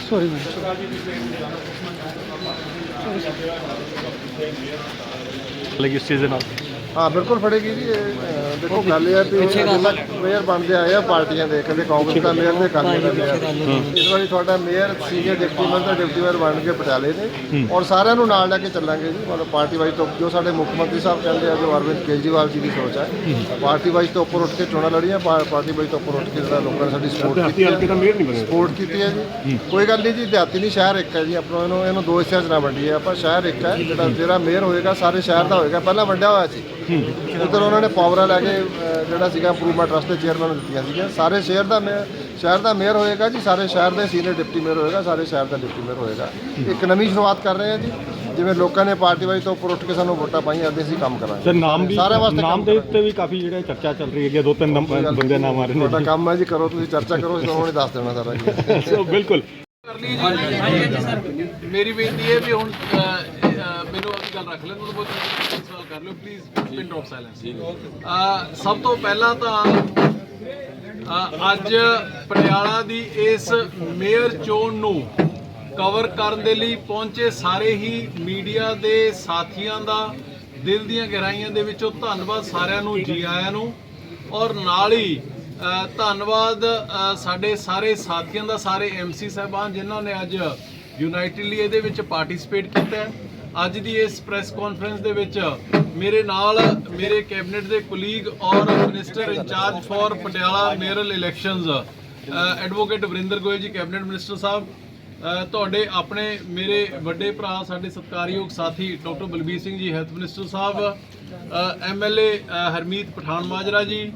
Sorry ma'am ਲੱਗੀ ਇਸ ਚੀਜ਼ ਦੇ ਨਾਲ ਹਾਂ ਬਿਲਕੁਲ ਫੜੇਗੀ ਜੀ ਇਹ, ਅਹ, ਦੇਖੋ ਗੱਲ ਇਹ ਹੈ ਵੀ ਮੇਅਰ ਬਣਦੇ ਆਏ ਆ ਪਾਰਟੀਆਂ ਦੇ ਕਦੇ ਕਾਂਗਰਸ ਦਾ ਮੇਅਰ ਤੇ ਕਾਂਗਰਸ ਦਾ ਮੇਅਰ ਇਸ ਵਾਰੀ ਤੁਹਾਡਾ ਮੇਅਰ ਸੀਨੀਅਰ ਡਿਪਟੀ ਮੇਅਰ ਤੇ ਡਿਪਟੀ ਮੇਅਰ ਬਣ ਕੇ ਪਟਿਆਲੇ ਨੇ। ਔਰ ਸਾਰਿਆਂ ਨੂੰ ਨਾਲ ਲੈ ਕੇ ਚੱਲਾਂਗੇ ਜੀ। ਮਤਲਬ ਪਾਰਟੀ ਵਾਈਜ਼ ਤੋਂ ਜੋ ਸਾਡੇ ਮੁੱਖ ਮੰਤਰੀ ਸਾਹਿਬ ਕਹਿੰਦੇ ਆ ਜੋ ਅਰਵਿੰਦ ਕੇਜਰੀਵਾਲ ਜੀ ਦੀ ਸੋਚ ਹੈ। ਪਾਰਟੀ ਵਾਈਜ਼ ਤੋਂ ਉੱਪਰ ਉੱਠ ਕੇ ਚੋਣਾਂ ਲੜੀਆਂ ਪਾਰਟੀ ਵਾਈਜ਼ ਤੋਂ ਉੱਪਰ ਉੱਠ ਕੇ ਜਿਹੜਾ ਲੋਕਾਂ ਨੇ ਸਾਡੀ ਸਪੋਰਟ ਕੀਤੀ ਹੈ ਸਪੋਰਟ ਕੀਤੀ ਹੈ ਜੀ। ਕੋਈ ਗੱਲ ਨਹੀਂ ਜੀ ਦਿਹਾਤੀ ਨਹੀਂ ਸ਼ਹਿਰ ਇੱਕ ਹੈ ਜੀ। ਆਪਣਾ ਇਹਨੂੰ ਇਹਨੂੰ ਦੋ ਹਿੱਸਿਆਂ 'ਚ ਨਾ ਵੰਡੀਏ ਆਪਾਂ। ਸ਼ਹਿਰ ਇੱਕ ਹੈ ਜਿਹੜਾ ਜਿਹੜਾ ਮੇਅਰ ਹੋਏਗਾ ਸਾਰੇ ਸ਼ਹਿਰ ਦਾ ਹੋਏਗਾ। ਪਹਿਲਾਂ ਵੰਡਿਆ ਹੋਇਆ ਸੀ। ਉਧਰ ਉਹਨਾਂ ਨੇ ਪਾਵਰਾਂ ਲੈ ਕੇ ਅਹ, ਜਿਹੜਾ ਸੀਗਾ ਇੰਪਰੂਵਮੈਂਟ ਟਰਸਟ ਦੇ ਚੇਅਰਮੈਨ ਨੂੰ ਦਿੱਤੀਆਂ ਸੀਗੀਆਂ। ਸਾਰੇ ਸ਼ਹਿਰ ਦਾ ਮੇਅਰ ਸ਼ਹਿਰ ਦਾ ਮੇਅਰ ਹੋਏਗਾ ਜੀ ਸਾਰੇ ਸ਼ਹਿਰ ਦੇ ਸੀਨੀਅਰ ਡਿਪਟੀ ਮੇਅਰ ਹੋਏਗਾ ਸਾਰੇ ਸ਼ਹਿਰ ਦਾ ਡਿਪਟੀ ਮੇਅਰ ਹੋਏਗਾ। ਇੱਕ ਨਵੀਂ ਸ਼ੁਰੂਆਤ ਕਰ ਰਹੇ ਹਾਂ ਜੀ। ਜਿਵੇਂ ਲੋਕਾਂ ਨੇ ਪਾਰਟੀ ਵਾਈਜ਼ ਤੋਂ ਉੱਪਰ ਉੱਠ ਕੇ ਸਾਨੂੰ ਵੋਟਾਂ ਪਾਈਆਂ ਅੱਗੇ ਅਸੀਂ ਕੰਮ ਕਰਾਂਗੇ। ਸਰ ਨਾਮ ਵੀ ਸਾਰਿਆਂ ਵਾਸਤੇ ਨਾਮ ਕੰਮ ਦੇ ਉੱਤੇ ਵੀ ਕਾਫੀ ਜਿਹੜਾ ਚਰਚਾ ਚੱਲ ਰਹੀ ਹੈ ਦੋ ਤਿੰਨ ਨੰਬ- ਬੰਦੇ ਨਾਮ ਆ ਰਹੇ ਤੁਹਾਡਾ ਨੇ ਕੰਮ ਹੈ ਜੀ ਕਰੋ ਤੁਸੀਂ ਚਰਚਾ ਕਰੋ ਅਸੀਂ ਤੁਹਾਨੂੰ ਨਹੀਂ ਦੱਸ ਦੇਣਾ ਸਾਰਾ ਜੀ। ਸੋ ਬਿਲਕੁਲ। ਮੇਰੀ ਬੇਨਤੀ ਹੈ ਵੀ ਹੁਣ ਅ, ਮੈਨੂੰ ਆਪਣੀ ਗੱਲ ਰੱਖ ਲੈ ਤੁਹਾਨੂੰ ਬਹੁਤ ਸਵਾਲ ਕਰ ਲਿਓ ਪਲੀਜ਼ ਪਿਨ ਡ੍ਰੌਪ ਸਾਇਲੈਂਸ ਸਭ ਤੋਂ ਪਹਿਲਾਂ ਤਾਂ ਅੱਜ ਪਟਿਆਲਾ ਦੀ ਇਸ ਮੇਅਰ ਚੋਣ ਨੂੰ ਕਵਰ ਕਰਨ ਦੇ ਲਈ ਪਹੁੰਚੇ ਸਾਰੇ ਹੀ ਮੀਡੀਆ ਦੇ ਸਾਥੀਆਂ ਦਾ ਦਿਲ ਦੀਆਂ ਗਹਿਰਾਈਆਂ ਦੇ ਵਿੱਚੋਂ ਧੰਨਵਾਦ ਸਾਰਿਆਂ ਨੂੰ ਜੀ ਆਇਆਂ ਨੂੰ। ਔਰ ਨਾਲ ਹੀ ਧੰਨਵਾਦ ਸਾਡੇ ਸਾਰੇ ਸਾਥੀਆਂ ਦਾ ਸਾਰੇ ਐਮਸੀ ਸਾਹਿਬਾਨ ਜਿਨ੍ਹਾਂ ਨੇ ਅੱਜ ਯੂਨਾਈਟਿਡਲੀ ਇਹਦੇ ਵਿੱਚ ਪਾਰਟਿਸਿਪੇਟ ਕੀਤਾ ਹੈ। ਅੱਜ ਦੀ ਇਸ ਪ੍ਰੈਸ ਕਾਨਫਰੰਸ ਦੇ ਵਿੱਚ ਮੇਰੇ ਨਾਲ ਮੇਰੇ ਕੈਬਨਿਟ ਦੇ ਕੁਲੀਗ ਔਰ minister in-charge for Patiala mayoral elections advocate Varinder Goyal ji cabinet minister ਸਾਹਿਬ ਤੁਹਾਡੇ ਆਪਣੇ ਮੇਰੇ ਵੱਡੇ ਭਰਾ, ਸਾਡੇ ਸਤਿਕਾਰਯੋਗ ਸਾਥੀ doctor Balbir Singh ji health minister ਸਾਹਿਬ ਐਮਐਲਏ ਹਰਮੀਤ ਪਠਾਨ ਮਾਜਰਾ ਜੀ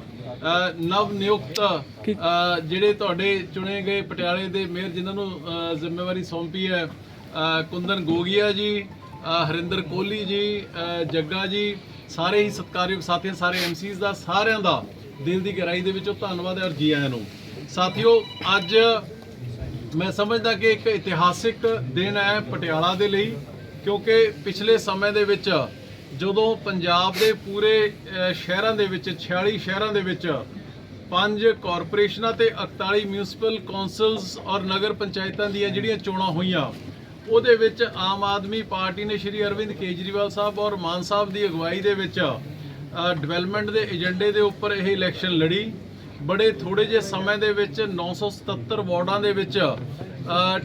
ਨਵ ਨਿਯੁਕਤ ਜਿਹੜੇ ਤੁਹਾਡੇ ਚੁਣੇ ਗਏ ਪਟਿਆਲੇ ਦੇ ਮੇਅਰ ਜਿਨ੍ਹਾਂ ਨੂੰ ਜ਼ਿੰਮੇਵਾਰੀ ਸੌਂਪੀ ਹੈ ਕੁੰਦਨ ਗੋਗੀਆ ਜੀ ਹਰਿੰਦਰ ਕੋਹਲੀ ਜੀ ਜੱਗਾ ਜੀ, ਸਾਰੇ ਹੀ ਸਤਿਕਾਰਯੋਗ ਸਾਥੀਆਂ, ਸਾਰੇ ਐਮਸੀਜ਼ ਦਾ, ਸਾਰਿਆਂ ਦਾ ਦਿਲ ਦੀ ਗਹਿਰਾਈ ਦੇ ਵਿੱਚੋਂ ਧੰਨਵਾਦ ਹੈ ਔਰ ਜੀ ਆਇਆਂ ਨੂੰ। ਸਾਥੀਓ, ਅੱਜ ਮੈਂ ਸਮਝਦਾ ਕਿ ਇੱਕ ਇਤਿਹਾਸਿਕ ਦਿਨ ਹੈ ਪਟਿਆਲਾ ਦੇ ਲਈ, ਕਿਉਂਕਿ ਪਿਛਲੇ ਸਮੇਂ ਦੇ ਵਿੱਚ ਜਦੋਂ ਪੰਜਾਬ ਦੇ ਪੂਰੇ ਸ਼ਹਿਰਾਂ ਦੇ ਵਿੱਚ 46 ਸ਼ਹਿਰਾਂ ਦੇ ਵਿੱਚ ਪੰਜ ਕਾਰਪੋਰੇਸ਼ਨਾਂ ਤੇ 41 ਮਿਊਨਿਸਪਲ ਕੌਂਸਲਸ ਔਰ ਨਗਰ ਪੰਚਾਇਤਾਂ ਦੀਆਂ ਜਿਹੜੀਆਂ ਚੋਣਾਂ ਹੋਈਆਂ ਉਹਦੇ ਵਿੱਚ ਆਮ ਆਦਮੀ ਪਾਰਟੀ ਨੇ ਸ਼੍ਰੀ ਅਰਵਿੰਦ ਕੇਜਰੀਵਾਲ ਸਾਹਿਬ ਔਰ ਮਾਨ ਸਾਹਿਬ ਦੀ ਅਗਵਾਈ ਦੇ ਵਿੱਚ ਡਿਵੈਲਪਮੈਂਟ ਦੇ ਏਜੰਡੇ ਦੇ ਉੱਪਰ ਇਹ ਇਲੈਕਸ਼ਨ ਲੜੀ। ਬੜੇ ਥੋੜੇ ਜਿਹੇ ਸਮੇਂ ਦੇ ਵਿੱਚ 977 ਵਾਰਡਾਂ ਦੇ ਵਿੱਚ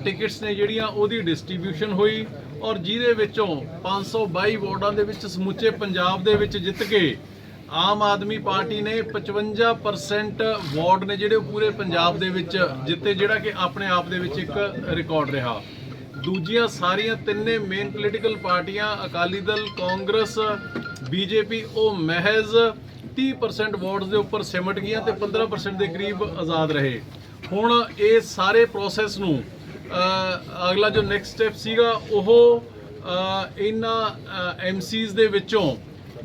ਟਿਕਟਸ ਨੇ ਜਿਹੜੀਆਂ ਉਹਦੀ ਡਿਸਟ੍ਰੀਬਿਊਸ਼ਨ ਹੋਈ ਔਰ ਜਿਹਦੇ ਵਿੱਚੋਂ 522 ਵਾਰਡਾਂ ਦੇ ਵਿੱਚ ਸਮੁੱਚੇ ਪੰਜਾਬ ਦੇ ਵਿੱਚ ਜਿੱਤ ਕੇ ਆਮ ਆਦਮੀ ਪਾਰਟੀ ਨੇ 55% ਵਾਰਡ ਨੇ ਜਿਹੜੇ ਉਹ ਪੂਰੇ ਪੰਜਾਬ ਦੇ ਵਿੱਚ ਜਿੱਤੇ, ਜਿਹੜਾ ਕਿ ਆਪਣੇ ਆਪ ਦੇ ਵਿੱਚ ਇੱਕ ਰਿਕਾਰਡ ਰਿਹਾ। ਦੂਜੀਆਂ ਸਾਰੀਆਂ ਤਿੰਨੇ ਮੇਨ ਪੋਲੀਟੀਕਲ ਪਾਰਟੀਆਂ ਅਕਾਲੀ ਦਲ ਕਾਂਗਰਸ ਬੀਜੇਪੀ ਉਹ ਮਹਿਜ਼ 30% ਵੋਟਸ ਦੇ ਉੱਪਰ ਸਿਮਟ ਗਈਆਂ ਤੇ 15% ਦੇ ਕਰੀਬ ਆਜ਼ਾਦ ਰਹੇ। ਹੁਣ ਇਹ ਸਾਰੇ ਪ੍ਰੋਸੈਸ ਨੂੰ ਅਗਲਾ ਜੋ ਨੈਕਸਟ ਸਟੈਪ ਸੀਗਾ ਉਹ ਅਹ, ਇਹਨਾਂ ਐਮਸੀਜ਼ ਦੇ ਵਿੱਚੋਂ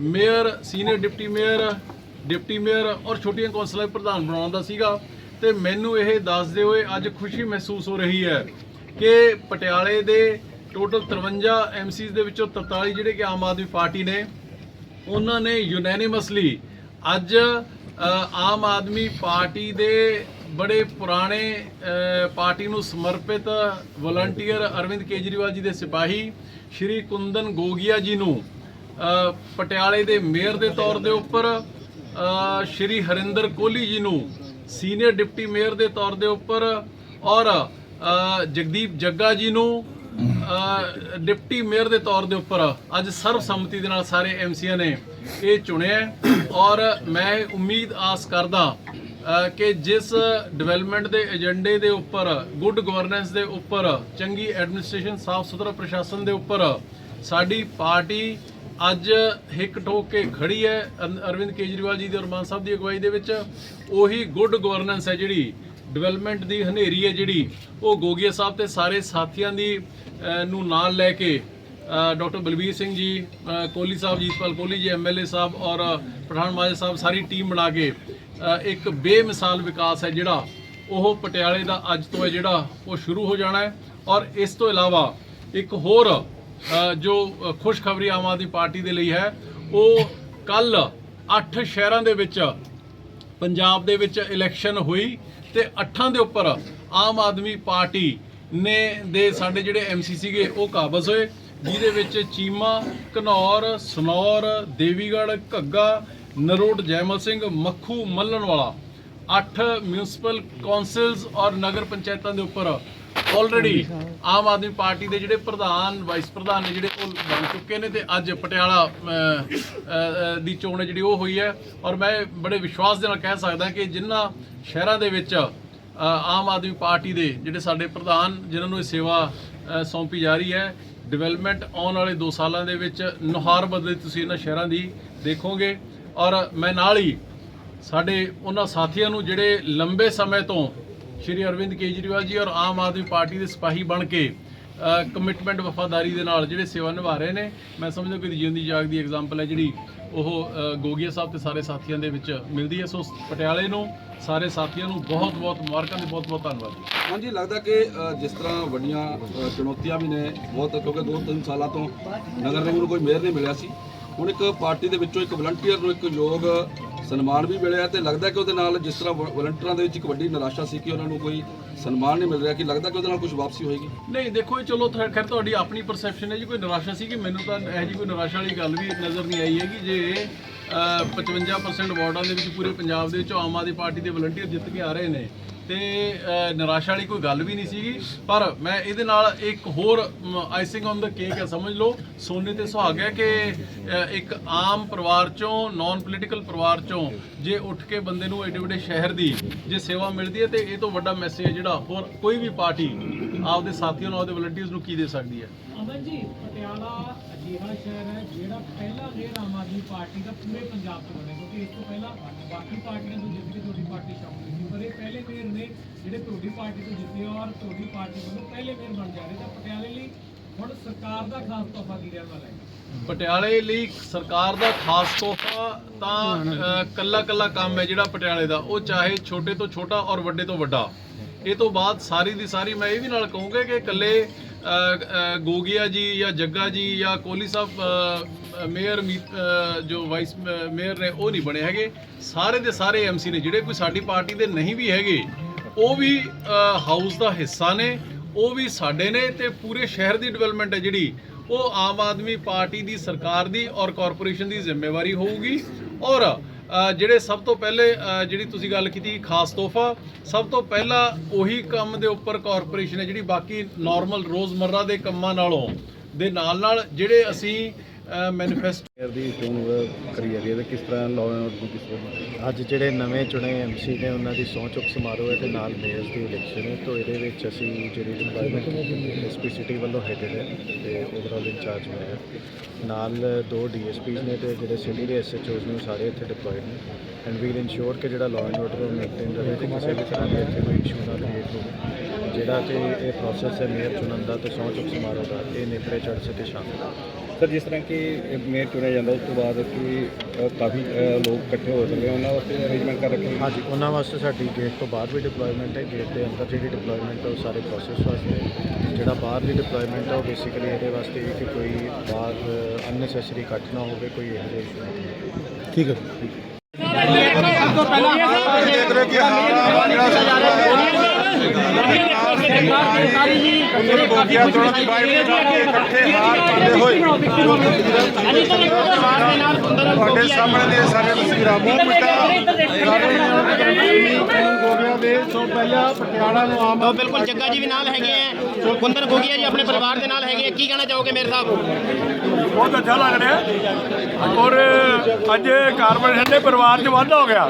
mayor senior deputy mayor deputy mayor ਔਰ ਛੋਟੀਆਂ ਕੌਂਸਲਾਂ ਦੇ ਪ੍ਰਧਾਨ ਬਣਾਉਣ ਦਾ ਸੀਗਾ। ਤੇ ਮੈਨੂੰ ਇਹ ਦੱਸਦੇ ਹੋਏ ਅੱਜ ਖੁਸ਼ੀ ਮਹਿਸੂਸ ਹੋ ਰਹੀ ਹੈ ਕਿ ਪਟਿਆਲੇ ਦੇ ਟੋਟਲ 53 ਐਮਸੀਜ਼ ਦੇ ਵਿੱਚੋਂ 43 ਜਿਹੜੇ ਕਿ ਆਮ ਆਦਮੀ ਪਾਰਟੀ ਨੇ, ਉਹਨਾਂ ਨੇ ਯੂਨੈਨਿਮਸਲੀ ਅੱਜ ਆਮ ਆਦਮੀ ਪਾਰਟੀ ਦੇ ਬੜੇ ਪੁਰਾਣੇ ਪਾਰਟੀ ਨੂੰ ਸਮਰਪਿਤ ਵਲੰਟੀਅਰ ਅਰਵਿੰਦ ਕੇਜਰੀਵਾਲ ਜੀ ਦੇ ਸਿਪਾਹੀ ਸ਼੍ਰੀ ਕੁੰਦਨ ਗੋਗੀਆ ਜੀ ਨੂੰ ਪਟਿਆਲੇ ਦੇ ਮੇਅਰ ਦੇ ਤੌਰ ਦੇ ਉੱਪਰ ਸ਼੍ਰੀ ਹਰਿੰਦਰ ਕੋਹਲੀ ਜੀ ਨੂੰ ਸੀਨੀਅਰ ਡਿਪਟੀ ਮੇਅਰ ਦੇ ਤੌਰ ਦੇ ਉੱਪਰ ਔਰ ਜਗਦੀਪ ਜੱਗਾ ਜੀ ਨੂੰ ਡਿਪਟੀ ਮੇਅਰ ਦੇ ਤੌਰ ਦੇ ਉੱਪਰ ਅੱਜ ਸਰਬਸੰਮਤੀ ਦੇ ਨਾਲ ਸਾਰੇ ਐਮਸੀਆਂ ਨੇ ਇਹ ਚੁਣਿਆ ਔਰ ਮੈਂ ਉਮੀਦ ਆਸ ਕਰਦਾ ਕਿ ਜਿਸ ਡਿਵੈਲਪਮੈਂਟ ਦੇ ਏਜੰਡੇ ਦੇ ਉੱਪਰ, ਗੁੱਡ ਗਵਰਨੈਂਸ ਦੇ ਉੱਪਰ, ਚੰਗੀ ਐਡਮਿਨਿਸਟ੍ਰੇਸ਼ਨ ਸਾਫ਼ ਸੁਥਰਾ ਪ੍ਰਸ਼ਾਸਨ ਦੇ ਉੱਪਰ ਸਾਡੀ ਪਾਰਟੀ ਅੱਜ ਹਿੱਕ ਠੋਕ ਕੇ ਖੜੀ ਹੈ। ਅਰਵਿੰਦ ਕੇਜਰੀਵਾਲ ਜੀ ਦੇ ਔਰ ਮਾਨ ਸਾਹਿਬ ਦੀ ਅਗਵਾਈ ਦੇ ਵਿੱਚ ਉਹੀ ਗੁੱਡ ਗਵਰਨੈਂਸ ਹੈ ਜਿਹੜੀ ਡਿਵੈਲਪਮੈਂਟ ਦੀ ਹਨੇਰੀ ਹੈ ਜਿਹੜੀ ਉਹ ਗੋਗੀਆ ਸਾਹਿਬ ਤੇ ਸਾਰੇ ਸਾਥੀਆਂ ਦੀ ਨੂੰ ਨਾਲ ਲੈ ਕੇ ਡਾਕਟਰ ਬਲਬੀਰ ਸਿੰਘ ਜੀ ਅਹ, ਕੋਹਲੀ ਸਾਹਿਬ ਜੀਤਪਾਲ ਕੋਹਲੀ ਜੀ ਐਮਐਲਏ ਸਾਹਿਬ ਔਰ ਪਠਾਨ ਮਾਜਰਾ ਸਾਹਿਬ ਸਾਰੀ ਟੀਮ ਬਣਾ ਕੇ ਇੱਕ ਬੇਮਿਸਾਲ ਵਿਕਾਸ ਹੈ ਜਿਹੜਾ ਉਹ ਪਟਿਆਲੇ ਦਾ ਅੱਜ ਤੋਂ ਹੈ ਜਿਹੜਾ ਉਹ ਸ਼ੁਰੂ ਹੋ ਜਾਣਾ ਹੈ ਔਰ ਇਸ ਤੋਂ ਇਲਾਵਾ ਇੱਕ ਹੋਰ ਜੋ ਖੁਸ਼ਖਬਰੀ ਆਮ ਆਦਮੀ ਪਾਰਟੀ ਦੇ ਲਈ ਹੈ ਉਹ ਕੱਲ 8 ਸ਼ਹਿਰਾਂ ਦੇ ਵਿੱਚ ਪੰਜਾਬ ਦੇ ਵਿੱਚ ਇਲੈਕਸ਼ਨ ਹੋਈ ਤੇ ਅੱਠਾਂ ਦੇ ਉੱਪਰ ਆਮ ਆਦਮੀ ਪਾਰਟੀ ਨੇ ਦੇ ਸਾਡੇ ਜਿਹੜੇ ਐਮਸੀ ਸੀਗੇ, ਉਹ ਕਾਬਜ਼ ਹੋਏ, ਜਿਹਦੇ ਵਿੱਚ ਚੀਮਾ, ਘਨੌਰ, ਸਨੌਰ, ਦੇਵੀਗੜ੍ਹ, ਘੱਗਾ, ਨਰੋਟ, ਜੈਮਲ ਸਿੰਘ, ਮੱਖੂ ਮੱਲਣ ਵਾਲਾ ਅੱਠ ਮਿਊਨਿਸਪਲ ਕੌਂਸਲਸ ਔਰ ਨਗਰ ਪੰਚਾਇਤਾਂ ਦੇ ਉੱਪਰ ਆਲਰੇਡੀ ਆਮ ਆਦਮੀ ਪਾਰਟੀ ਦੇ ਜਿਹੜੇ ਪ੍ਰਧਾਨ ਵਾਈਸ ਪ੍ਰਧਾਨ ਨੇ ਜਿਹੜੇ ਉਹ ਬਣ ਚੁੱਕੇ ਨੇ ਤੇ ਅੱਜ ਪਟਿਆਲਾ ਦੀ ਚੋਣ ਹੈ ਜਿਹੜੀ ਉਹ ਹੋਈ ਹੈ। ਔਰ ਮੈਂ ਬੜੇ ਵਿਸ਼ਵਾਸ ਦੇ ਨਾਲ ਕਹਿ ਸਕਦਾ ਕਿ ਜਿਨ੍ਹਾਂ ਸ਼ਹਿਰਾਂ ਦੇ ਵਿੱਚ ਆਮ ਆਦਮੀ ਪਾਰਟੀ ਦੇ ਜਿਹੜੇ ਸਾਡੇ ਪ੍ਰਧਾਨ, ਜਿਨ੍ਹਾਂ ਨੂੰ ਇਹ ਸੇਵਾ ਸੌਂਪੀ ਜਾ ਰਹੀ ਹੈ ਡਿਵੈਲਪਮੈਂਟ ਆਉਣ ਵਾਲੇ 2 ਸਾਲਾਂ ਦੇ ਵਿੱਚ ਨੁਹਾਰ ਬਦਲੇ ਤੁਸੀਂ ਇਹਨਾਂ ਸ਼ਹਿਰਾਂ ਦੀ ਦੇਖੋਗੇ। ਔਰ ਮੈਂ ਨਾਲ ਹੀ ਸਾਡੇ ਉਹਨਾਂ ਸਾਥੀਆਂ ਨੂੰ ਜਿਹੜੇ ਲੰਬੇ ਸਮੇਂ ਤੋਂ ਸ਼੍ਰੀ ਅਰਵਿੰਦ ਕੇਜਰੀਵਾਲ ਜੀ ਔਰ ਆਮ ਆਦਮੀ ਪਾਰਟੀ ਦੇ ਸਿਪਾਹੀ ਬਣ ਕੇ ਕਮਿਟਮੈਂਟ ਵਫਾਦਾਰੀ ਦੇ ਨਾਲ ਜਿਹੜੇ ਸੇਵਾ ਨਿਭਾ ਰਹੇ ਨੇ ਮੈਂ ਸਮਝਦਾ ਕਿ ਜੀਵਨ ਦੀ ਜਾਗ ਦੀ ਐਗਜ਼ਾਮਪਲ ਹੈ ਜਿਹੜੀ ਉਹ ਅ, ਗੋਗੀਆ ਸਾਹਿਬ ਤੇ ਸਾਰੇ ਸਾਥੀਆਂ ਦੇ ਵਿੱਚ ਮਿਲਦੀ ਹੈ। ਸੋ ਪਟਿਆਲੇ ਨੂੰ ਸਾਰੇ ਸਾਥੀਆਂ ਨੂੰ ਬਹੁਤ ਬਹੁਤ ਮੁਬਾਰਕਾਂ ਤੇ ਬਹੁਤ ਬਹੁਤ ਧੰਨਵਾਦ ਹਾਂਜੀ ਲੱਗਦਾ ਕਿ ਜਿਸ ਤਰ੍ਹਾਂ ਵੱਡੀਆਂ ਚੁਣੌਤੀਆਂ ਵੀ ਨੇ ਬਹੁਤ ਕਿਉਂਕਿ ਦੋ ਤਿੰਨ ਸਾਲਾਂ ਤੋਂ ਨਗਰ ਨਿਗਮ ਨੂੰ ਕੋਈ ਮੇਅਰ ਨਹੀਂ ਮਿਲਿਆ ਸੀ। ਹੁਣ ਇੱਕ ਪਾਰਟੀ ਦੇ ਵਿੱਚੋਂ ਇੱਕ ਵਲੰਟੀਅਰ ਨੂੰ ਇੱਕ ਯੋਗ ਸਨਮਾਨ ਵੀ ਮਿਲਿਆ ਤੇ ਲੱਗਦਾ ਕਿ ਉਹਦੇ ਨਾਲ ਜਿਸ ਤਰ੍ਹਾਂ ਵਲੰਟੀਅਰਾਂ ਦੇ ਵਿੱਚ ਇੱਕ ਵੱਡੀ ਨਿਰਾਸ਼ਾ ਸੀ ਕਿ ਉਹਨਾਂ ਨੂੰ ਕੋਈ ਸਨਮਾਨ ਨਹੀਂ ਮਿਲ ਰਿਹਾ ਕਿ ਲੱਗਦਾ ਕਿ ਉਹਦੇ ਨਾਲ ਕੁਝ ਵਾਪਸੀ ਹੋਏਗੀ? ਨਹੀਂ ਦੇਖੋ ਇਹ ਚਲੋ ਖੈਰ ਤੁਹਾਡੀ ਆਪਣੀ ਪਰਸੈਪਸ਼ਨ ਹੈ ਜੀ ਕੋਈ ਨਿਰਾਸ਼ਾ ਸੀ ਕਿ ਮੈਨੂੰ ਤਾਂ ਇਹ ਜੀ ਕੋਈ ਨਿਰਾਸ਼ਾ ਵਾਲੀ ਗੱਲ ਵੀ ਨਜ਼ਰ ਨਹੀਂ ਆਈ ਹੈ ਕਿ ਜੇ ਅਹ, 55% ਵਾਰਡਾਂ ਦੇ ਵਿੱਚ ਪੂਰੇ ਪੰਜਾਬ ਦੇ ਵਿੱਚੋਂ ਆਮ ਆਦਮੀ ਪਾਰਟੀ ਦੇ ਵਲੰਟੀਅਰ ਜਿੱਤ ਕੇ ਆ ਰਹੇ ਨੇ ਤੇ ਨਿਰਾਸ਼ਾ ਵਾਲੀ ਕੋਈ ਗੱਲ ਵੀ ਨਹੀਂ ਸੀਗੀ। ਪਰ ਮੈਂ ਇਹਦੇ ਨਾਲ ਇੱਕ ਹੋਰ ਆਈਸਿੰਗ ਔਨ ਦਾ ਕੇਕ ਹੈ, ਸਮਝ ਲਓ। ਸੋਨੇ ਤੇ ਸੁਹਾਗ ਹੈ ਕਿ ਇੱਕ ਆਮ ਪਰਿਵਾਰ ਚੋਂ ਨਾਨ ਪੋਲੀਟੀਕਲ ਪਰਿਵਾਰ ਚੋਂ ਜੇ ਉੱਠ ਕੇ ਬੰਦੇ ਨੂੰ ਐਡੇ ਵੱਡੇ ਸ਼ਹਿਰ ਦੀ ਜੇ ਸੇਵਾ ਮਿਲਦੀ ਹੈ ਤੇ ਇਹ ਤੋਂ ਵੱਡਾ ਮੈਸੇਜ ਜਿਹੜਾ ਹੋਰ ਕੋਈ ਵੀ ਪਾਰਟੀ ਆਪਦੇ ਸਾਥੀਆਂ ਨੂੰ, ਆਪਦੇ ਵਲੰਟੀਅਰਸ ਨੂੰ ਕੀ ਦੇ ਸਕਦੀ ਹੈ? ਅਮਨ ਜੀ, ਪਟਿਆਲਾ ਅਜਿਹਾ ਸ਼ਹਿਰ ਹੈ ਜਿਹੜਾ ਪਹਿਲਾ ਮੇਅਰ ਆਮ ਆਦਮੀ ਪਾਰਟੀ ਦਾ ਪੂਰੇ ਪੰਜਾਬ 'ਚ ਬਣਿਆ, ਕਿਉਂਕਿ ਇਸ ਤੋਂ ਪਹਿਲਾਂ ਬਾਕੀ ਪਾਰਟੀਆਂ ਤੋਂ ਜਿੱਤ ਤੁਹਾਡੀ ਪਾਰਟੀ ਸ਼ਾਮਿਲ ਸੀ, ਪਰ ਇਹ ਪਹਿਲੇ ਮੇਅਰ ਨੇ ਜਿਹੜੇ ਤੁਹਾਡੀ ਪਾਰਟੀ ਤੋਂ ਜਿੱਤੇ ਔਰ ਤੁਹਾਡੀ ਪਾਰਟੀ ਵੱਲੋਂ ਪਹਿਲੇ ਮੇਅਰ ਬਣ ਜਾ ਰਹੇ ਤਾਂ ਪਟਿਆਲੇ ਲਈ ਹੁਣ ਸਰਕਾਰ ਦਾ ਖਾਸ ਤੋਹਫਾ ਕੀ ਰਹਿਣ ਵਾਲਾ ਹੈ? ਪਟਿਆਲੇ ਲਈ ਸਰਕਾਰ ਦਾ ਖਾਸ ਤੋਹਫਾ ਤਾਂ ਕੱਲਾ ਕੱਲਾ ਕੰਮ ਹੈ ਜਿਹੜਾ ਪਟਿਆਲੇ ਦਾ। ਉਹ ਚਾਹੇ ਛੋਟੇ ਤੋਂ ਛੋਟਾ ਔਰ ਵੱਡੇ ਤੋਂ ਵੱਡਾ। ਇਹ ਤੋਂ ਬਾਅਦ ਸਾਰੀ ਦੀ ਸਾਰੀ ਮੈਂ ਇਹ ਵੀ ਨਾਲ ਕਹੂੰਗਾ ਕਿ ਇਕੱਲੇ ਅ, ਗੋਗੀਆ ਜੀ ਜਾਂ ਜੱਗਾ ਜੀ ਜਾਂ ਕੋਹਲੀ ਸਾਹਿਬ ਮੇਅਰ ਮੀਤ- ਜੋ ਵਾਈਸ ਮੇਅਰ ਨੇ, ਉਹ ਨਹੀਂ ਬਣੇ ਹੈਗੇ। ਸਾਰੇ ਦੇ ਸਾਰੇ ਐਮਸੀ ਨੇ, ਜਿਹੜੇ ਕੋਈ ਸਾਡੀ ਪਾਰਟੀ ਦੇ ਨਹੀਂ ਵੀ ਹੈਗੇ, ਉਹ ਵੀ ਹਾਊਸ ਦਾ ਹਿੱਸਾ ਨੇ, ਉਹ ਵੀ ਸਾਡੇ ਨੇ ਤੇ ਪੂਰੇ ਸ਼ਹਿਰ ਦੀ ਡਿਵੈਲਪਮੈਂਟ ਹੈ ਜਿਹੜੀ, ਉਹ ਆਮ ਆਦਮੀ ਪਾਰਟੀ ਦੀ ਸਰਕਾਰ ਦੀ ਔਰ ਕਾਰਪੋਰੇਸ਼ਨ ਦੀ ਜ਼ਿੰਮੇਵਾਰੀ ਹੋਊਗੀ। ਔਰ ਜਿਹੜੇ ਸਭ ਤੋਂ ਪਹਿਲੇ ਜਿਹੜੀ ਤੁਸੀਂ ਗੱਲ ਕੀਤੀ, ਖਾਸ ਤੋਹਫਾ, ਸਭ ਤੋਂ ਪਹਿਲਾਂ ਉਹੀ ਕੰਮ ਦੇ ਉੱਪਰ ਕਾਰਪੋਰੇਸ਼ਨ ਹੈ ਜਿਹੜੀ ਬਾਕੀ ਨਾਰਮਲ ਰੋਜ਼ਮਰਰਾ ਦੇ ਕੰਮਾਂ ਨਾਲੋਂ, ਦੇ ਨਾਲ ਨਾਲ ਜਿਹੜੇ ਅਸੀਂ ਮੈਨੀਫੈਸਟੋ ਮੇਅਰ ਦੀ ਚੋਣ ਕਰੀ ਹੈਗੀ ਹੈ ਤੇ ਕਿਸ ਤਰ੍ਹਾਂ ਲਾਅ ਐਂਡ ਆਰਡਰ ਨੂੰ ਕਿਸ ਤਰ੍ਹਾਂ ਅੱਜ ਜਿਹੜੇ ਨਵੇਂ ਚੁਣੇ ਐਮਸੀ ਨੇ ਉਹਨਾਂ ਦੀ ਸਹੁੰ ਚੁੱਕ ਸਮਾਰੋਹ ਹੈ ਤੇ ਨਾਲ ਮੇਅਰਸ ਦੀ ਇਲੈਕਸ਼ਨ ਹੈ ਤੋਂ ਇਹਦੇ ਵਿੱਚ ਅਸੀਂ ਜਿਹੜੀ ਡਿਪਾਰਟਮੈਂਟ ਐਸਪੀ ਸਿਟੀ ਵੱਲੋਂ ਹੈਡਡ ਹੈ ਤੇ ਓਵਰਆਲ ਇੰਚਾਰਜ ਮੈਂ ਹਾਂ। ਨਾਲ ਦੋ ਡੀਐਸਪੀਸ ਨੇ ਤੇ ਜਿਹੜੇ ਸਿਟੀ ਦੇ ਐਸਐਚਓਸ ਨੇ ਉਹ ਸਾਰੇ ਇੱਥੇ ਡਿਪਲੋਇਡ ਨੇ। ਐਂਡ ਵੀਲ ਇਨਸ਼ੋਰ ਕਿ ਜਿਹੜਾ ਲਾਅ ਐਂਡ ਆਰਡਰ ਉਹ ਮੇਨਟੇਨ ਰਹੇ ਤੇ ਕਿਸੇ ਵੀ ਤਰ੍ਹਾਂ ਦਾ ਇੱਥੇ ਕੋਈ ਇਸ਼ੂ ਨਾ ਕ੍ਰੀਏਟ ਹੋਵੇ। ਜਿਹੜਾ ਕਿ ਇਹ ਪ੍ਰੋਸੈਸ ਹੈ ਮੇਅਰ ਚੁਣਨ ਦਾ ਤੇ ਸਹੁੰ ਚੁੱਕ ਸਮਾਰੋਹ ਦਾ ਇਹ ਨੇਪਰੇ ਚੜ੍ਹ ਸਕੇ ਸ਼ਾਮਿਲ ਹੈ। ਸਰ ਜਿਸ ਤਰ੍ਹਾਂ ਕਿ ਮੇਅਰ ਚੁਣਿਆ ਜਾਂਦਾ ਉਸ ਤੋਂ ਬਾਅਦ ਕਿ ਅ, ਕਾਫੀ ਅ, ਲੋਕ ਇਕੱਠੇ ਹੋ ਆ, ਉਹਨਾਂ ਵਾਸਤੇ ਅਰੇਂਜਮੈਂਟ ਕਰ ਰੱਖੇ ਹਾਂਜੀ ਉਹਨਾਂ ਵਾਸਤੇ ਸਾਡੀ ਗੇਟ ਤੋਂ ਬਾਹਰ ਵੀ ਡਿਪਲੋਇਮੈਂਟ ਹੈ ਗੇਟ ਦੇ ਅੰਦਰ ਜਿਹੜੀ ਡਿਪਲੋਇਮੈਂਟ ਹੈ ਉਹ ਸਾਰੇ ਪ੍ਰੋਸੈਸ ਵਾਸਤੇ ਹੈ। ਜਿਹੜਾ ਬਾਹਰ ਦੀ ਡਿਪਲੋਇਮੈਂਟ ਹੈ ਉਹ ਬੇਸਿਕਲੀ ਇਹਦੇ ਵਾਸਤੇ ਹੈ ਕਿ ਕੋਈ ਬਾਹਰ ਅਨਨੈਸੈਸਰੀ ਇਕੱਠ ਨਾ ਹੋਵੇ ਕੋਈ ਇਹੋ ਜਿਹਾ ਇਸ਼ੂ ਨਾ ਹੋਵੇ। ਠੀਕ ਹੈ। ਤੁਹਾਡੇ ਸਾਹਮਣੇ ਦੇ ਸਾਰੇ ਤਸਵੀਰਾਂ ਮੂੰਹ ਮਿੱਟਾ ਤੋਂ ਪਹਿਲਾਂ ਪਟਿਆਲਾ ਨੂੰ ਆਮ ਬਿਲਕੁਲ ਜੱਗਾ ਜੀ ਵੀ ਨਾਲ ਹੈਗੇ ਆ। ਕੁੰਦਨ ਗੋਗੀਆ ਜੀ ਆਪਣੇ ਪਰਿਵਾਰ ਦੇ ਨਾਲ ਹੈਗੇ ਆ। ਕੀ ਕਹਿਣਾ ਚਾਹੋਗੇ ਮੇਰੇ ਸਾਹਿਬ? ਬਹੁਤ ਅੱਛਾ ਲੱਗ ਰਿਹਾ। ਔਰ ਅੱਜ ਕਾਰਪੋਰੇਸ਼ਨ ਦੇ ਪਰਿਵਾਰ 'ਚ ਵਾਧਾ ਹੋ ਗਿਆ।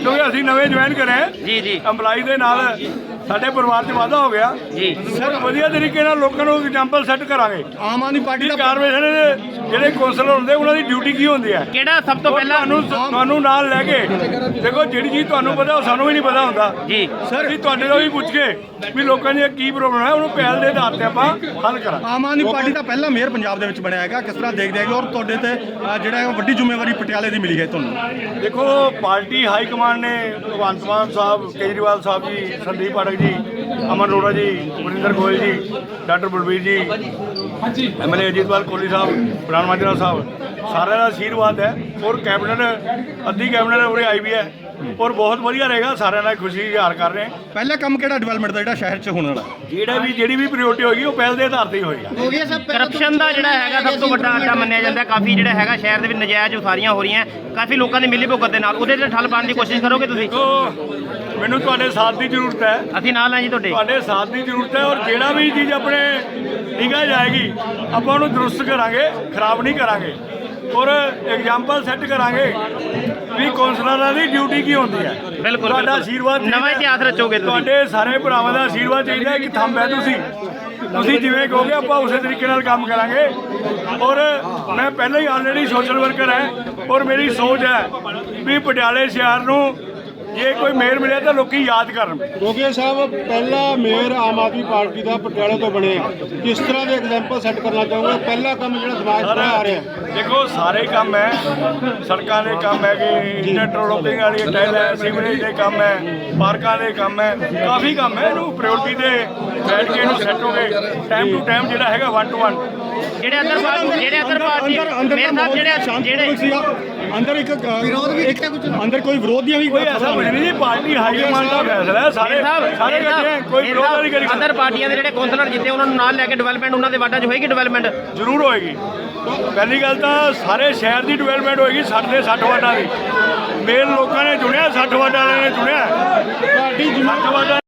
ਕਿਉਂਕਿ ਅਸੀਂ ਨਵੇਂ ਜੁਆਇਨ ਕਰੇ। ਜੀ ਜੀ। ਅੰਪਲਾਈ ਦੇ ਨਾਲ ਸਾਡੇ ਪਰਿਵਾਰ 'ਚ ਵਾਧਾ ਹੋ ਗਿਆ। ਜੀ। ਸਰ ਵਧੀਆ ਤਰੀਕੇ ਨਾਲ ਲੋਕਾਂ ਨੂੰ ਐਗਜ਼ਾਮਪਲ ਸੈੱਟ ਕਰਾਂਗੇ। ਆਮ ਆਦਮੀ ਪਾਰਟੀ ਦਾ ਕਾਰਪੋਰੇਸ਼ਨ ਦੇ ਜਿਹੜੇ ਕੌਂਸਲਰ ਹੁੰਦੇ ਉਹਨਾਂ ਦੀ ਡਿਊਟੀ ਕੀ ਹੁੰਦੀ ਹੈ? ਕਿਹੜਾ ਸਭ ਤੋਂ ਪਹਿਲਾਂ? ਤੁਹਾਨੂੰ ਤੁਹਾਨੂੰ ਨਾਲ ਲੈ ਕੇ ਦੇਖੋ ਜਿਹੜੀ ਚੀਜ਼ ਤੁਹਾਨੂੰ ਪਤਾ ਉਹ ਸਾਨੂੰ ਵੀ ਨਹੀਂ ਪਤਾ ਹੁੰਦਾ। ਜੀ। ਸਰ ਅਸੀਂ ਤੁਹਾਡੇ ਤੋਂ ਵੀ ਪੁੱਛ ਕੇ ਵੀ ਲੋਕਾਂ ਦੀ ਕੀ ਪ੍ਰੋਬਲਮ ਹੈ ਉਹਨੂੰ ਪਹਿਲ ਦੇ ਆਧਾਰ ਤੇ ਆਪਾਂ ਹੱਲ ਕਰਾਂਗੇ। ਆਮ ਆਦਮੀ ਪਾਰਟੀ ਦਾ ਪਹਿਲਾ ਮੇਅਰ ਪੰਜਾਬ ਦੇ ਵਿੱਚ ਬਣਿਆ ਹੈਗਾ ਕਿਸ ਤਰ੍ਹਾਂ ਦੇਖਦੇ ਹੈਗੇ? ਔਰ ਤੁਹਾਡੇ ਤੇ ਜਿਹੜਾ ਵੱਡੀ ਜ਼ਿੰਮੇਵਾਰੀ ਪਟਿਆਲੇ ਦੀ ਮਿਲੀ ਹੈ ਤੁਹਾਨੂੰ? ਦੇਖੋ ਪਾਰਟੀ ਹਾਈ ਕਮਾਂਡ ਨੇ ਭਗਵੰਤ ਮਾਨ ਸਾਹਿਬ ਕੇਜਰੀਵਾਲ ਸਾਹਿਬ ਜੀ ਸੰਦੀਪ ਪਾਠਕ ਜੀ ਅਮਨ ਅਰੋੜਾ ਜੀ ਵਰਿੰਦਰ ਗੋਇਲ ਜੀ ਡਾਕਟਰ ਬਲਬੀਰ ਜੀ ਐਮਐਲਏ ਅਜੀਤਪਾਲ ਕੋਹਲੀ ਸਾਹਿਬ ਪ੍ਰਾਣ ਮਾਜਰਾ ਸਾਹਿਬ ਸਾਰਿਆਂ ਦਾ ਆਸ਼ੀਰਵਾਦ ਹੈ ਔਰ ਕੈਬਨਿਟ ਅੱਧੀ ਕੈਬਨਿਟ ਉਰੇ ਆਈ ਵੀ ਹੈ ਔਰ ਬਹੁਤ ਵਧੀਆ ਰਹੇਗਾ ਸਾਰਿਆਂ ਨਾਲ ਖੁਸ਼ੀ ਇਜ਼ਹਾਰ ਕਰ ਰਹੇ ਹਾਂ। ਪਹਿਲਾ ਕੰਮ ਕਿਹੜਾ ਡਿਵੈਲਪਮੈਂਟ ਦਾ ਜਿਹੜਾ ਸ਼ਹਿਰ 'ਚ ਹੋਣ ਵਾਲਾ? ਜਿਹੜਾ ਵੀ ਜਿਹੜੀ ਵੀ ਪ੍ਰਾਇੋਰਟੀ ਹੋਏਗੀ ਉਹ ਪਹਿਲ ਦੇ ਆਧਾਰ ਤੇ ਹੀ ਹੋਏਗਾ। ਕਰਪਸ਼ਨ ਦਾ ਜਿਹੜਾ ਹੈਗਾ ਸਭ ਤੋਂ ਵੱਡਾ ਅੱਡਾ ਮੰਨਿਆ ਜਾਂਦਾ ਕਾਫੀ ਜਿਹੜਾ ਹੈਗਾ ਸ਼ਹਿਰ ਦੇ ਵਿੱਚ ਨਜਾਇਜ਼ ਉਸਾਰੀਆਂ ਹੋ ਰਹੀਆਂ ਕਾਫੀ ਲੋਕਾਂ ਦੀ ਮਿਲੀ ਭੁਗਤ ਦੇ ਨਾਲ ਉਹਦੇ ਤੇ ਠੱਲ ਪਾਉਣ ਦੀ ਕੋਸ਼ਿਸ਼ ਕਰੋਗੇ ਤੁਸੀਂ? ਮੈਨੂੰ ਤੁਹਾਡੇ ਸਾਥ ਦੀ ਜ਼ਰੂਰਤ ਹੈ ਅਸੀਂ ਨਾਲ ਹਾਂ ਜੀ ਤੁਹਾਡੇ ਤੁਹਾਡੇ ਸਾਥ ਦੀ ਜ਼ਰੂਰਤ ਹੈ ਔਰ ਜਿਹੜਾ ਵੀ ਚੀਜ਼ ਆਪਣੇ ਨਿਗਾਹ ਜਾਏਗੀ ਆਪਾਂ ਉਹਨੂੰ ਦਰੁਸਤ ਕਰਾਂਗੇ ਖਰਾਬ ਨਹੀਂ ਕਰਾਂਗੇ ਔਰ ਐਗਜ਼ਾਮਪਲ ਸੈੱਟ ਕਰਾਂਗੇ ਵੀ ਕੌਂਸਲਰਾਂ ਦੀ ਡਿਊਟੀ ਕੀ ਹੁੰਦੀ ਹੈ ਬਿਲਕੁਲ, ਤੁਹਾਡਾ। ਆਸ਼ੀਰਵਾਦ ਨਵਾਂ। ਇਤਿਹਾਸ ਰਚੋਗੇ ਤੁਸੀਂ। ਤੁਹਾਡੇ ਸਾਰੇ ਭਰਾਵਾਂ ਦਾ ਆਸ਼ੀਰਵਾਦ ਚਾਹੀਦਾ ਹੈ ਕਿ ਥੰਮ ਹੈ ਤੁਸੀਂ ਤੁਸੀਂ ਜਿਵੇਂ ਕਹੋਗੇ ਆਪਾਂ ਉਸੇ ਤਰੀਕੇ ਨਾਲ ਕੰਮ ਕਰਾਂਗੇ ਔਰ ਮੈਂ ਪਹਿਲਾਂ ਹੀ ਆਲਰੇਡੀ ਸੋਸ਼ਲ ਵਰਕਰ ਹੈ ਔਰ ਮੇਰੀ ਸੋਚ ਹੈ ਵੀ ਪਟਿਆਲੇ ਸ਼ਹਿਰ ਨੂੰ ਜੇ ਕੋਈ ਮੇਅਰ ਮਿਲਿਆ ਤਾਂ ਲੋਕੀ ਯਾਦ ਕਰਨ। ਗੋਗਿਆ ਸਾਹਿਬ ਪਹਿਲਾ ਮੇਅਰ ਆਮ ਆਦਮੀ ਪਾਰਟੀ ਦਾ ਪਟਿਆਲੇ ਤੋਂ ਬਣਿਆ ਕਿਸ ਤਰ੍ਹਾਂ ਦੇ ਐਗਜ਼ਾਮਪਲ ਸੈੱਟ ਕਰਨਾ ਚਾਹੋਗੇ? ਪਹਿਲਾ ਕੰਮ ਜਿਹੜਾ ਦਿਮਾਗ 'ਚ ਆ ਰਿਹਾ। ਦੇਖੋ ਸਾਰੇ ਕੰਮ ਹੈ। ਸੜਕਾਂ ਦੇ ਕੰਮ ਹੈਗੇ ਇੰਟਰਲੋਕਿੰਗ ਵਾਲੀ ਟੈਲ ਹੈ ਸੀਵਰੇਜ ਦੇ ਕੰਮ ਹੈ ਪਾਰਕਾਂ ਦੇ ਕੰਮ ਹੈ। ਕਾਫੀ ਕੰਮ ਹੈ। ਇਹਨੂੰ ਪ੍ਰਾਇੋਰਟੀ ਦੇ ਬੈਠ ਕੇ ਇਹਨੂੰ ਸੈੱਟ ਹੋ ਗਏ ਟਾਈਮ ਟੂ ਟਾਈਮ ਜਿਹੜਾ ਹੈਗਾ 1 ਟੂ 1 ਜਿਹੜੇ ਅੰਦਰ ਪਾਰਟੀ ਜਿਹੜੇ ਅੰਦਰ ਪਾਰਟੀ ਅੰਦਰ ਅੰਦਰ ਮੇਰੇ ਦਾ ਸਾਹਿਬ ਮਾਹੌਲ ਜਿਹੜੇ ਸ਼ਾਂਤਮਈ ਜਿਹੜੇ ਸੀਗਾ। ਅੰਦਰ ਇੱਕ ਵਿਰੋਧ ਵੀ ਕੀਤਾ ਕੁਝ ਅੰਦਰ ਕੋਈ ਵਿਰੋਧੀਆਂ ਵੀ ਕੋਈ ਐਸਾ ਕੁਝ ਨਹੀਂ ਜੀ ਪਾਰਟੀ ਹਾਈ ਕਮਾਂਡ ਦਾ ਫੈਸਲਾ ਹੈ ਸਾਰੇ ਮੇਰੇ ਸਾਹਿਬ ਸਾਰੇ ਮੇਰੇ ਇਕੱਠੇ ਹੈ, ਸਾਹਿਬ ਕੋਈ ਮੇਰੇ ਵਿਰੋਧ ਨਹੀਂ ਸਾਹਿਬ, ਕਰੀ ਅੰਦਰ ਪਾਰਟੀਆਂ ਦੇ ਜਿਹੜੇ ਕੌਂਸਲਰ ਜਿੱਤੇ ਉਹਨਾਂ ਨੂੰ ਨਾਲ ਲੈ ਕੇ ਡਿਵੈਲਪਮੈਂਟ ਉਹਨਾਂ ਦੇ ਵਾਰਡਾਂ 'ਚ ਹੋਏਗੀ ਡਿਵੈਲਪਮੈਂਟ ਜ਼ਰੂਰ ਹੋਏਗੀ। ਪਹਿਲੀ ਗੱਲ ਤਾਂ ਸਾਰੇ ਸ਼ਹਿਰ ਦੀ ਡਿਵੈਲਪਮੈਂਟ ਹੋਏਗੀ 60 ਦੇ 60 ਵਾਟਾਂ ਦੀ। ਮੇਨ ਲੋਕਾਂ ਨੇ ਚੁਣਿਆ 60 ਵਾਟਾਂ ਵਾਲਿਆਂ ਨੇ ਚੁਣਿਆ। ਪਾਰਟੀ 60 ਵਾਟਾਂ